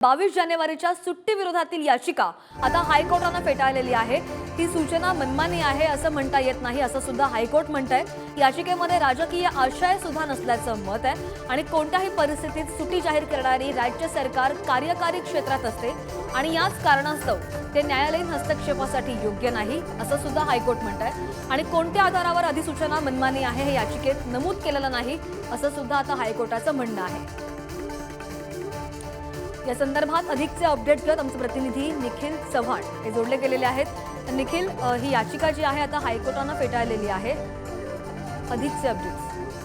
बावीस जानेवारीच्या सुट्टी विरोधातील याचिका आता हायकोर्टानं फेटाळलेली आहे. ही सूचना मनमानी आहे असं म्हणता येत नाही असं सुद्धा हायकोर्ट म्हणत आहे याचिकेमध्ये राजकीय आशय सुद्धा नसल्याचं मत आहे आणि कोणत्याही परिस्थितीत सुट्टी जाहीर करणारी राज्य सरकार कार्यकारी क्षेत्रात असते आणि याच कारणास्तव ते न्यायालयीन हस्तक्षेपासाठी योग्य नाही असं सुद्धा हायकोर्ट म्हणत आहे आणि कोणत्या आधारावर अधिसूचना मनमानी आहे हे याचिकेत नमूद केलेलं नाही असं सुद्धा आता हायकोर्टाचं म्हणणं आहे. या संदर्भात अधिकचे अपडेट घेत आमचे प्रतिनिधी निखिल चव्हाण हे जोडले गेलेले आहेत. निखिल ही याचिका जी आहे आता हायकोर्टानं फेटाळलेली आहे. अधिकचे अपडेट्स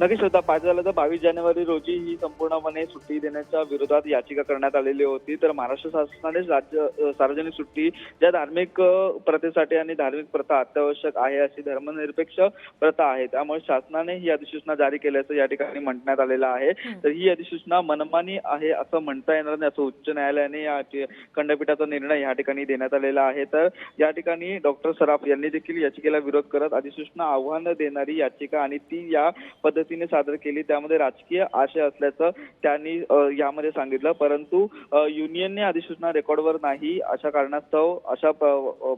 नक्कीच होता पाहिजे झालं तर बावीस जानेवारी रोजी ही संपूर्णपणे सुट्टी देण्याच्या विरोधात याचिका करण्यात आलेली होती. तर महाराष्ट्र शासनाने राज्य सार्वजनिक सुट्टी ज्या धार्मिक प्रथेसाठी आणि धार्मिक प्रथा अत्यावश्यक आहे अशी धर्मनिरपेक्ष प्रथा आहे. त्यामुळे शासनाने ही अधिसूचना जारी केल्याचं या ठिकाणी म्हणण्यात आलेलं आहे. तर ही अधिसूचना मनमानी आहे असं म्हणता येणार नाही असं उच्च न्यायालयाने या खंडपीठाचा निर्णय या ठिकाणी देण्यात आलेला आहे. तर या ठिकाणी डॉक्टर सराफ यांनी देखील याचिकेला विरोध करत अधिसूचना आव्हान देणारी याचिका आणि ती या पद्धतीने सादर केली. त्यामध्ये राजकीय आशय असल्याचं त्यांनी यामध्ये सांगितलं. परंतु युनियनने अधिसूचना रेकॉर्डवर नाही. अशा कारणास्तव अशा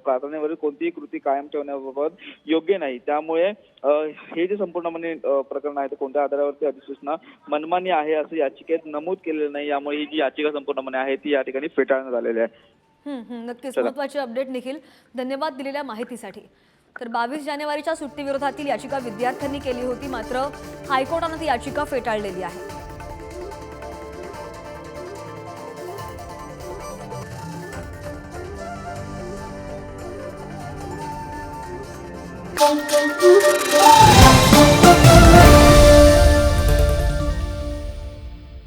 प्रार्थनेवरील कोणतीही कृती कायम ठेवण्याबाबत योग्य नाही. त्यामुळे हे जे संपूर्णपणे प्रकरण आहे ते कोणत्या आधारावरती अधिसूचना मनमानी आहे असं याचिकेत नमूद केलेलं नाही. यामुळे ही जी याचिका संपूर्णपणे आहे ती या ठिकाणी फेटाळण्यात आलेली आहे. नक्कीच. महत्त्वाचे अपडेट निखिल. धन्यवाद दिलेल्या माहितीसाठी. तर बावीस जानेवारीच्या सुट्टीविरोधातील याचिका विद्यार्थ्यांनी केली होती मात्र हायकोर्टानं ती याचिका फेटाळलेली आहे